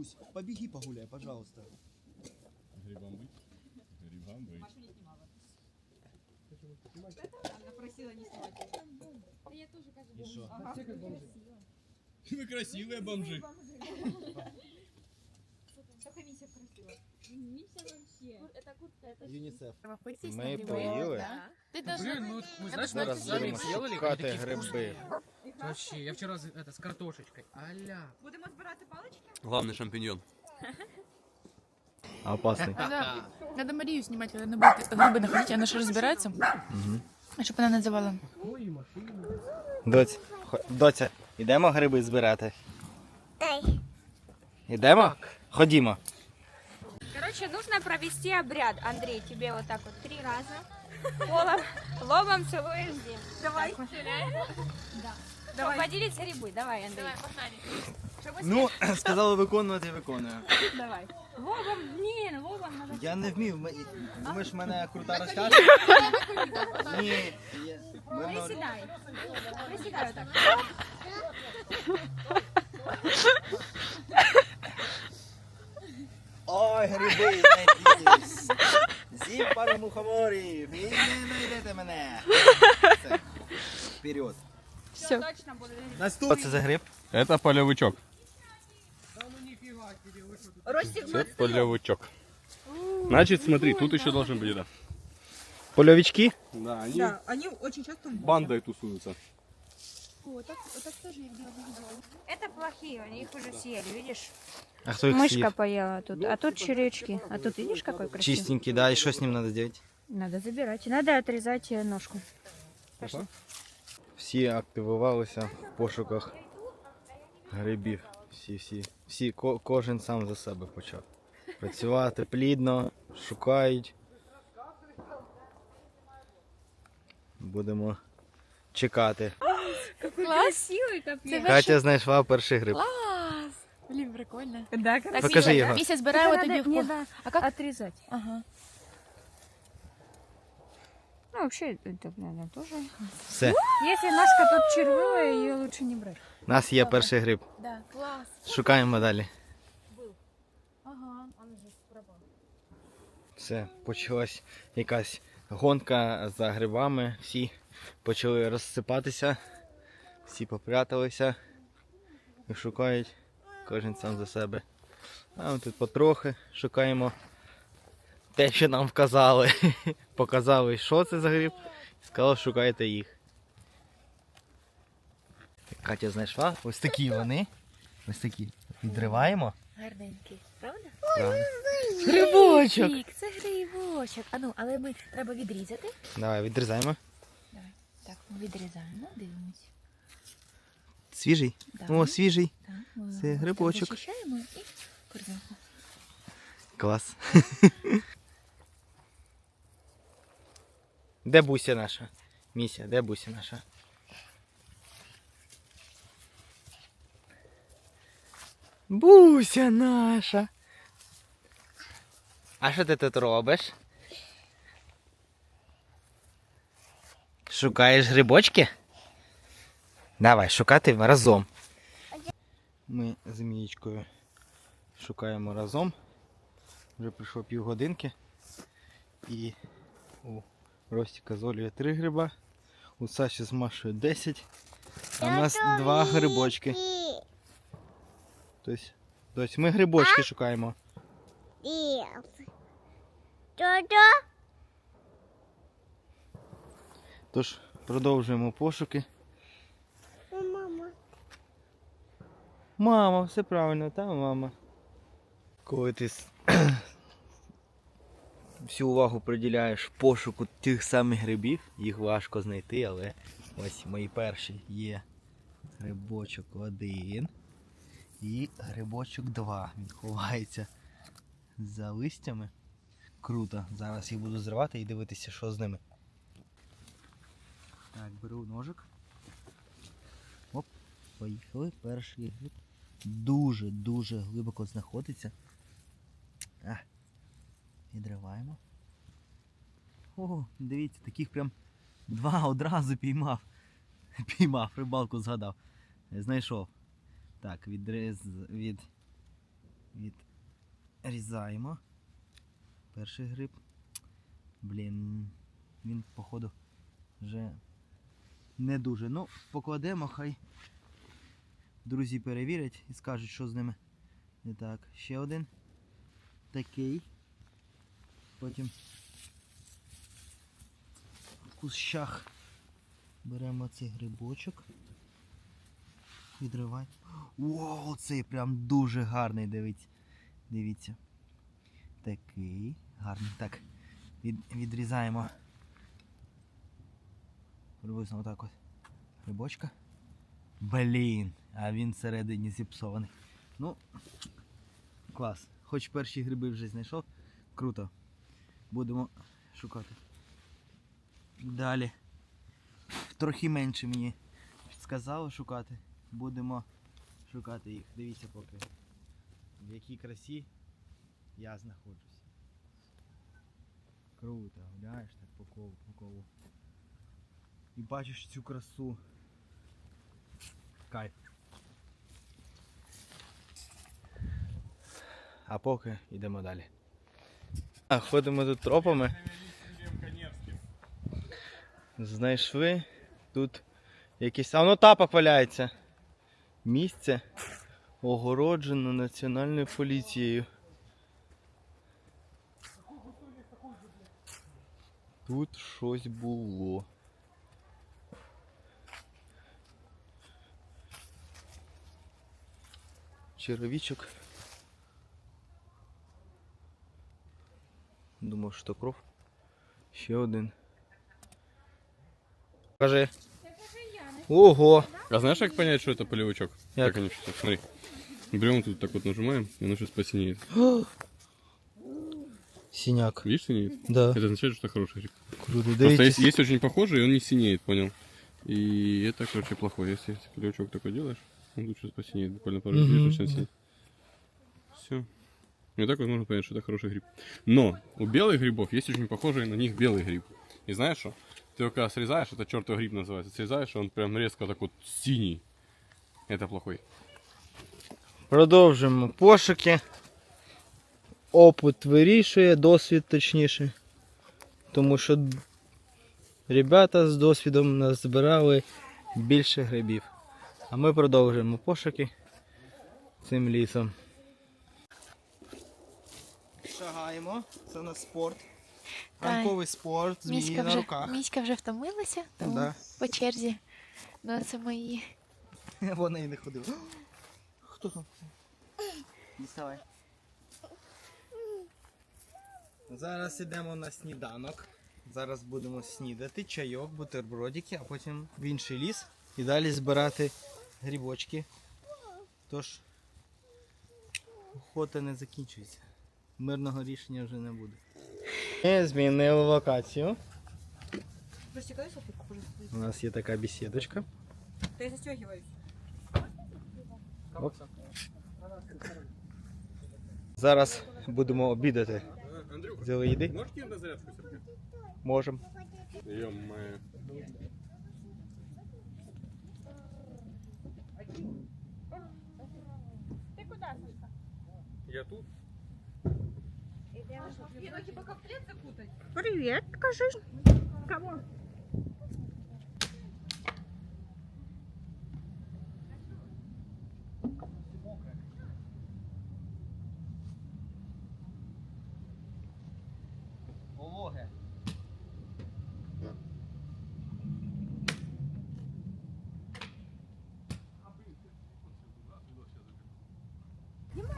пусть. Побеги погуляй, пожалуйста. Грибам быть? Грибам быть. Машу не снимала. Она просила не снимать. Да я тоже как бомж. Ага. Вы красивые бомжи. Только Мися красива. ЮНИСЕФ. Ми поїли. Блин, ну мы знаешь, Зараз мы сами будемо сделали шукати такие гриби. вкусные. Вообще, я вчера з- это, с картошечкой. Аля. Будемо збирати палички? Главный шампиньон. Опасний. Надо, надо Марию снимать, когда она будет грибы находить, она же разбирается. Чтобы она называла. Ой, машина. Доць, хо- доця, йдемо гриби збирати? Йдемо? Ходімо. Короче, нужно провести обряд. Андрей, тебе вот так вот три раза. Лобом, лобом целуешь землю. Давай. Да. Давай. Поделись грибы. Давай, Андрей. Ну, сказали виконувати, виконую. Давай. Лобом, блин, лобом надо. Я не вмів. М- Думаєш, в мене крута розтяжка? Ні. я- в мене- Приседай. Приседай вот так. Ой, гриби, знайдіть. З'їм пару мухоморів. І не знайдете мене. Все. Вперед. Все. Точно буду. Що це за гриб? Это полевичок. Да ну нифига себе, вы что тут? Ростик Это полевичок. Значит, смотри, тут еще должен быть это. Польовички? Да, они Да, они очень часто в бандой тусуются. Это плохие, они их уже съели, видишь? А хто їх Мышка съїв? поела тут, а тут червячки. А тут видишь, какой красивый? Чистенький, да, і що з ним треба зробити? Надо забирать. Надо отрезать э, ножку. Всі активувалися в пошуках грибів. Всі, всі, всі, ко- кожен сам за себе почав. Працювати плідно, шукають. Будемо чекати. Красивый капец. Катя знайшла перший гриб. Класс! Блин, прикольно. Да, Так, Покажи Міся, його. Міся збирає Это вот надо- тоді не, в да, А как? отрезать. Ага. Ну, вообще, это надо тоже. Все, Если ножка тут червивая, ее лучше не брать. у нас є перший гриб. Да, клас. Шукаємо далі. Ага. Все, почалась якась гонка за грибами. Всі почали розсипатися, всі попряталися і шукають кожен сам за себе. А ми тут потрохи шукаємо те, що нам вказали. Показали, що це за гриб, і сказали, шукайте їх. Катя знайшла ось такі вони. Ось такі. Відриваємо. Гарненький, правда? Правда. Грибочок! Це грибочок. А ну, але ми треба відрізати. Давай, відрізаємо. Давай. Так, відрізаємо, дивимось. Свіжий. Да. О, свіжий. Ми Це грибочок. Зачищаємо і кормимо. Клас. Де буся наша? Міся, де буся наша? Буся наша. А що ти тут робиш? Шукаєш грибочки? Давай, шукати разом. Ми з Мієчкою шукаємо разом. Вже пройшло півгодинки. І у Ростіка з Олею 3 гриба, у Саші з Машою 10, а у нас два грибочки. Тобто, тобто ми грибочки шукаємо. Тож продовжуємо пошуки. Мама, все правильно, та мама. Коли ти всю увагу приділяєш пошуку тих самих грибів, їх важко знайти, але ось мої перші є грибочок один і грибочок два. Він ховається за листями. Круто. Зараз їх буду зривати і дивитися, що з ними. Так, беру ножик. Оп, поїхали. Перший гриб. Дуже-дуже глибоко знаходиться. А, відриваємо. О, дивіться, таких прям два одразу піймав. Піймав, рибалку згадав. Знайшов. Так, відріз від Відрізаємо. Перший гриб. Блін, він, походу, вже не дуже. Ну, покладемо, хай друзі перевірять і скажуть, що з ними не так. Ще один. Такий. Потім в кущах беремо цей грибочок. Відривай. Вау, цей прям дуже гарний, дивіться. Дивіться. Такий гарний. Так. Від, відрізаємо. Приблизно отак от. Грибочка. Блін, а він всередині зіпсований. Ну, клас. Хоч перші гриби вже знайшов. Круто. Будемо шукати. Далі. Трохи менше мені сказали шукати. Будемо шукати їх. Дивіться поки. В якій красі я знаходжусь. Круто, гуляєш так по колу, по колу. І бачиш цю красу. Кайф. А поки йдемо далі. А, ходимо тут тропами. Знайшли тут якийсь. А воно тапок валяється. Місце огороджено національною поліцією. Тут щось було. Черевичок. Думав, що кров. Ще один. Кажи. Ого! А знаешь, как понять, что это полевичок? Як? Как они что Смотри. Берем тут так вот нажимаем, и оно сейчас посинеет. Синяк. Видишь, синеет? Да. Это означает, что хороший гриб. Круто. Просто Дивіться. есть, есть очень похожий, и он не синеет, понял? И это, короче, плохой. Если полевичок такой делаешь, он тут сейчас посинеет. Буквально пару Мгм. дней начнет синеть. Все. И так вот можно понять, что это хороший гриб. Но у белых грибов есть очень похожий на них белый гриб. И знаешь что? Ты его когда срезаешь, это чертов гриб называется, срезаешь, он прям резко так вот синий. Это плохой. Продовжуємо пошуки. Опит вирішує, досвід точніше. Тому що ребята з досвідом назбирали більше грибів. А ми продовжуємо пошуки цим лісом. Шагаємо, це у нас спорт. Ранковий спорт, змії Міська на вже, руках. міська вже втомилася, тому Да. по черзі. Ну, це мої. Вона і не ходила. Хто там? Діставай. Зараз йдемо на сніданок. Зараз будемо снідати, чайок, бутербродики, а потім в інший ліс і далі збирати грибочки. Тож охота не закінчується. Мирного рішення вже не буде. Ми змінили локацію. У нас є така бесідочка. Да я застегиваюсь. Зараз будемо обідати. Андрюха, Взяли їди? можешь на зарядку Сергей? Можемо. Ё-моё. Сашка? Я тут? Ну, типа комплект запутать. Привет, скажи. Кому?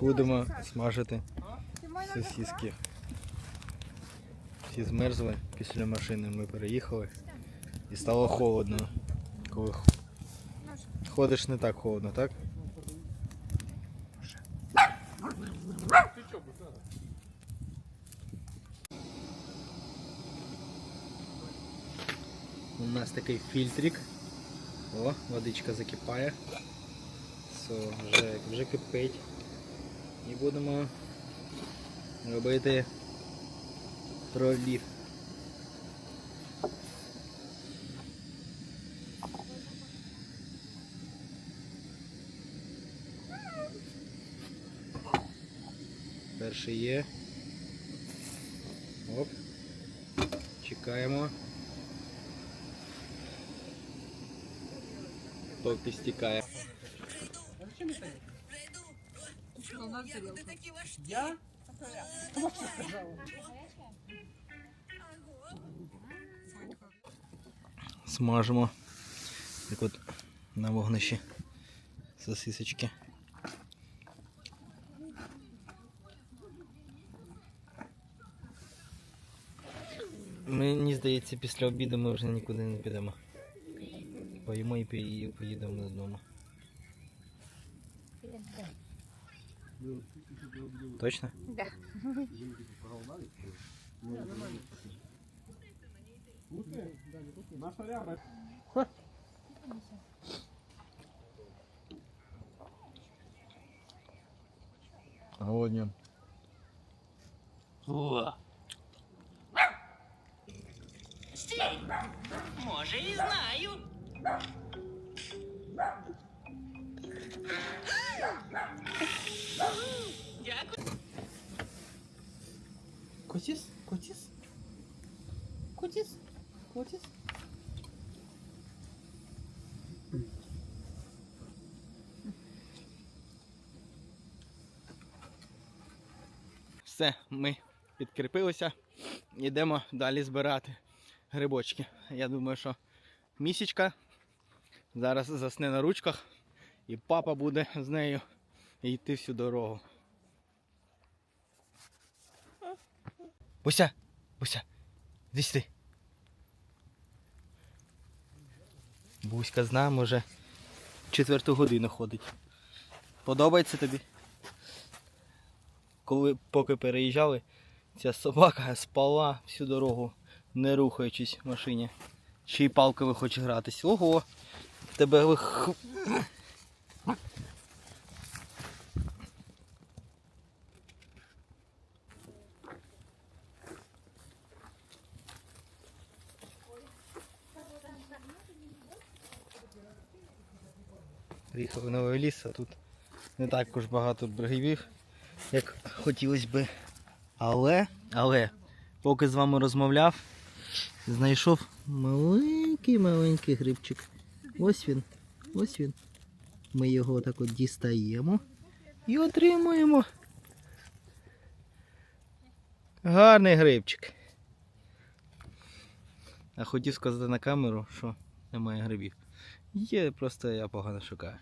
Будемо смажити сосиски. Всі змерзли після машини. Ми переїхали і стало холодно. Коли ходиш не так холодно, так? У нас такий фільтрик. О, водичка закипає. Все, вже, вже кипить. І будемо робити пролів. Перший є. Оп. Чекаємо. Поки стікає. Смажимо. Так от на вогнищі сосисочки. Мені здається, після обіду ми вже нікуди не підемо. Поїмо і і поїдемо додому. Точно? Да. Голодня. О. Стій! Може і. Котіс? Котіс? Котіс? Котіс? Все, ми підкріпилися. Йдемо далі збирати грибочки. Я думаю, що місячка зараз засне на ручках, і папа буде з нею йти всю дорогу. Буся! Буся! Іди сюди. Буська з нами вже четверту годину ходить. Подобається тобі? коли поки переїжджали, ця собака спала всю дорогу, не рухаючись в машині. Ще й палками хоче гратись. Ого! Тебе вих... а тут не так уж багато грибів, як хотілося би. Але, але, поки з вами розмовляв, знайшов маленький-маленький грибчик. Ось він, ось він. Ми його так от дістаємо і отримуємо. Гарний грибчик. А хотів сказати на камеру, що немає грибів. Є, просто я погано шукаю.